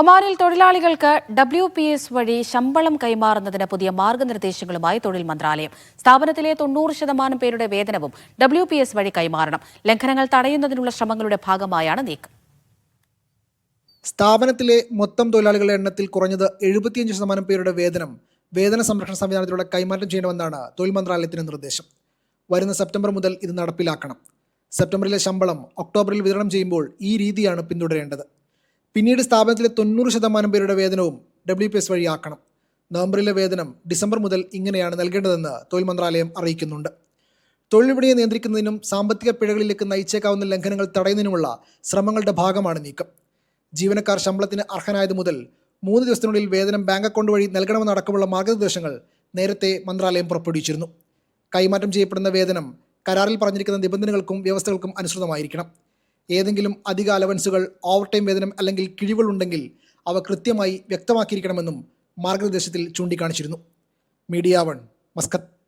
ഒമാനിൽ തൊഴിലാളികൾക്ക് W P S വഴി ശമ്പളം കൈമാറുന്നതിന് പുതിയ മാർഗനിർദ്ദേശങ്ങളുമായി തൊഴിൽ മന്ത്രാലയം. സ്ഥാപനത്തിലെ തൊണ്ണൂറ് ശതമാനം പേരുടെ വേതനവും ഡബ്ല്യു പി എസ് വഴി കൈമാറണം. ലംഘനങ്ങൾ തടയുന്നതിനുള്ള ശ്രമങ്ങളുടെ ഭാഗമായാണ് നീക്കം. സ്ഥാപനത്തിലെ മൊത്തം തൊഴിലാളികളുടെ എണ്ണത്തിൽ കുറഞ്ഞത് എഴുപത്തിയഞ്ച് ശതമാനം പേരുടെ വേതനം വേതന സംരക്ഷണ സംവിധാനത്തിലൂടെ കൈമാറ്റം ചെയ്യണമെന്നാണ് തൊഴിൽ മന്ത്രാലയത്തിന്റെ നിർദ്ദേശം. വരുന്ന സെപ്റ്റംബർ മുതൽ ഇത് നടപ്പിലാക്കണം. സെപ്റ്റംബറിലെ ശമ്പളം ഒക്ടോബറിൽ വിതരണം ചെയ്യുമ്പോൾ ഈ രീതിയാണ് പിന്തുടരേണ്ടത്. പിന്നീട് സ്ഥാപനത്തിലെ തൊണ്ണൂറ് ശതമാനം പേരുടെ വേതനവും ഡബ്ല്യു പി എസ് വഴിയാക്കണം നവംബറിലെ വേതനം ഡിസംബർ മുതൽ ഇങ്ങനെയാണ് നൽകേണ്ടതെന്ന് തൊഴിൽ മന്ത്രാലയം അറിയിക്കുന്നുണ്ട്. തൊഴിൽ വിപണിയെ നിയന്ത്രിക്കുന്നതിനും സാമ്പത്തിക പിഴകളിലേക്ക് നയിച്ചേക്കാവുന്ന ലംഘനങ്ങൾ തടയുന്നതിനുമുള്ള ശ്രമങ്ങളുടെ ഭാഗമാണ് നീക്കം. ജീവനക്കാർ ശമ്പളത്തിന് അർഹനായത് മുതൽ മൂന്ന് ദിവസത്തിനുള്ളിൽ വേതനം ബാങ്ക് അക്കൗണ്ട് വഴി നൽകണമെന്നടക്കമുള്ള മാർഗനിർദ്ദേശങ്ങൾ നേരത്തെ മന്ത്രാലയം പുറപ്പെടുവിച്ചിരുന്നു. കൈമാറ്റം ചെയ്യപ്പെടുന്ന വേതനം കരാറിൽ പറഞ്ഞിരിക്കുന്ന നിബന്ധനകൾക്കും വ്യവസ്ഥകൾക്കും അനുസൃതമായിരിക്കണം. ഏതെങ്കിലും അധിക അലവൻസുകൾ ഓവർ ടൈം വേതനം അല്ലെങ്കിൽ കിഴിവുകൾ ഉണ്ടെങ്കിൽ അവ കൃത്യമായി വ്യക്തമാക്കിയിരിക്കണമെന്നും മാർഗനിർദ്ദേശത്തിൽ ചൂണ്ടിക്കാണിച്ചിരുന്നു. Media One Muscat.